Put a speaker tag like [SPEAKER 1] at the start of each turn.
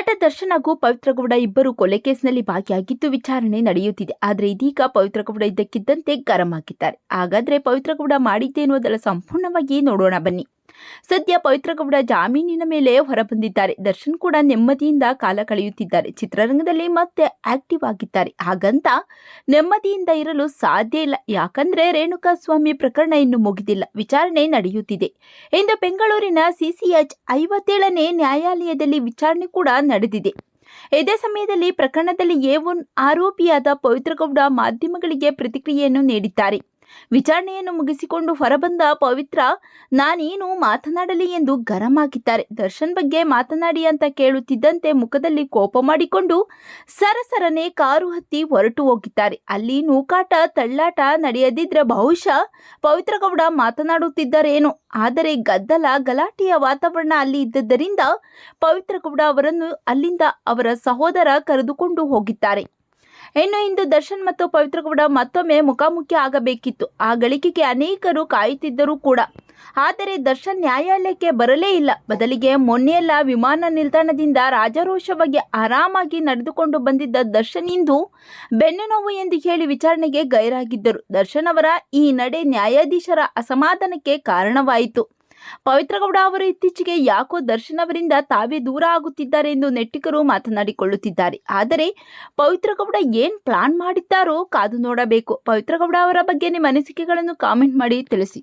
[SPEAKER 1] ನಟ ದರ್ಶನ್ ಹಾಗೂ ಪವಿತ್ರಗೌಡ ಇಬ್ಬರು ಕೊಲೆ ಕೇಸ್ನಲ್ಲಿ ಭಾಗಿಯಾಗಿದ್ದು ವಿಚಾರಣೆ ನಡೆಯುತ್ತಿದೆ. ಆದರೆ ಇದೀಗ ಪವಿತ್ರಗೌಡ ಇದ್ದಕ್ಕಿದ್ದಂತೆ ಗರಂ ಹಾಕಿದ್ದಾರೆ ಹಾಗಾದ್ರೆ ಪವಿತ್ರಗೌಡ ಮಾಡಿದ್ದೇನು ಅದರ ಸಂಪೂರ್ಣವಾಗಿ ನೋಡೋಣ ಬನ್ನಿ. ಸದ್ಯ ಪವಿತ್ರಗೌಡ ಜಾಮೀನಿನ ಮೇಲೆ ಹೊರಬಂದಿದ್ದಾರೆ. ದರ್ಶನ್ ಕೂಡ ನೆಮ್ಮದಿಯಿಂದ ಕಾಲ ಕಳೆಯುತ್ತಿದ್ದಾರೆ. ಚಿತ್ರರಂಗದಲ್ಲಿ ಮತ್ತೆ ಆಕ್ಟಿವ್ ಆಗಿದ್ದಾರೆ. ಹಾಗಂತ ನೆಮ್ಮದಿಯಿಂದ ಇರಲು ಸಾಧ್ಯ ಇಲ್ಲ. ಯಾಕಂದ್ರೆ ರೇಣುಕಾ ಸ್ವಾಮಿ ಪ್ರಕರಣ ಇನ್ನು ಮುಗಿದಿಲ್ಲ. ವಿಚಾರಣೆ ನಡೆಯುತ್ತಿದೆ. ಇಂದು ಬೆಂಗಳೂರಿನ ಸಿಸಿಎಚ್ ಐವತ್ತೇಳನೇ ನ್ಯಾಯಾಲಯದಲ್ಲಿ ವಿಚಾರಣೆ ಕೂಡ ನಡೆದಿದೆ. ಇದೇ ಸಮಯದಲ್ಲಿ ಪ್ರಕರಣದಲ್ಲಿ ಎ ಒನ್ ಆರೋಪಿಯಾದ ಪವಿತ್ರಗೌಡ ಮಾಧ್ಯಮಗಳಿಗೆ ಪ್ರತಿಕ್ರಿಯೆಯನ್ನು ನೀಡಿದ್ದಾರೆ. ವಿಚಾರಣೆಯನ್ನು ಮುಗಿಸಿಕೊಂಡು ಹೊರಬಂದ ಪವಿತ್ರ, ನಾನೇನು ಮಾತನಾಡಲಿ ಎಂದು ಗರಂ ಆಗಿದ್ದಾರೆ ದರ್ಶನ್ ಬಗ್ಗೆ ಮಾತನಾಡಿ ಅಂತ ಕೇಳುತ್ತಿದ್ದಂತೆ ಮುಖದಲ್ಲಿ ಕೋಪ ಮಾಡಿಕೊಂಡು ಸರಸರನೆ ಕಾರು ಹತ್ತಿ ಹೊರಟು ಹೋಗಿದ್ದಾರೆ. ಅಲ್ಲಿ ನೂಕಾಟ, ತಳ್ಳಾಟ ನಡೆಯದಿದ್ರೆ ಬಹುಶಃ ಪವಿತ್ರ ಗೌಡ ಮಾತನಾಡುತ್ತಿದ್ದರೇನೋ. ಆದರೆ ಗದ್ದಲ, ಗಲಾಟೆಯ ವಾತಾವರಣ ಅಲ್ಲಿ ಇದ್ದದ್ದರಿಂದ ಪವಿತ್ರ ಗೌಡ ಅವರನ್ನು ಅಲ್ಲಿಂದ ಅವರ ಸಹೋದರ ಕರೆದುಕೊಂಡು ಹೋಗಿದ್ದಾರೆ. ಇನ್ನು ಇಂದು ದರ್ಶನ್ ಮತ್ತು ಪವಿತ್ರ ಕೂಡ ಮತ್ತೊಮ್ಮೆ ಮುಖಾಮುಖಿ ಆಗಬೇಕಿತ್ತು. ಆ ಗಳಿಕೆಗೆ ಅನೇಕರು ಕಾಯುತ್ತಿದ್ದರೂ ಕೂಡ. ಆದರೆ ದರ್ಶನ್ ನ್ಯಾಯಾಲಯಕ್ಕೆ ಬರಲೇ ಇಲ್ಲ. ಬದಲಿಗೆ ಮೊನ್ನೆಯೆಲ್ಲ ವಿಮಾನ ನಿಲ್ದಾಣದಿಂದ ರಾಜಾರೋಷವಾಗಿ ಆರಾಮಾಗಿ ನಡೆದುಕೊಂಡು ಬಂದಿದ್ದ ದರ್ಶನ್ ಇಂದು ಬೆನ್ನು ನೋವು ಎಂದು ಹೇಳಿ ವಿಚಾರಣೆಗೆ ಗೈರಾಗಿದ್ದರು. ದರ್ಶನ್ ಅವರ ಈ ನಡೆ ನ್ಯಾಯಾಧೀಶರ ಅಸಮಾಧಾನಕ್ಕೆ ಕಾರಣವಾಯಿತು. ಪವಿತ್ರ ಗೌಡ ಅವರು ಇತ್ತೀಚೆಗೆ ಯಾಕೋ ದರ್ಶನ್ ಅವರಿಂದ ತಾವೇ ದೂರ ಆಗುತ್ತಿದ್ದಾರೆ ಎಂದು ನೆಟ್ಟಿಗರು ಮಾತನಾಡಿಕೊಳ್ಳುತ್ತಿದ್ದಾರೆ. ಆದರೆ ಪವಿತ್ರಗೌಡ ಏನ್ ಪ್ಲಾನ್ ಮಾಡಿದ್ದಾರೋ ಕಾದು ನೋಡಬೇಕು. ಪವಿತ್ರಗೌಡ ಅವರ ಬಗ್ಗೆ ನಿಮ್ಮ ಅನಿಸಿಕೆಗಳನ್ನು ಕಾಮೆಂಟ್ ಮಾಡಿ ತಿಳಿಸಿ.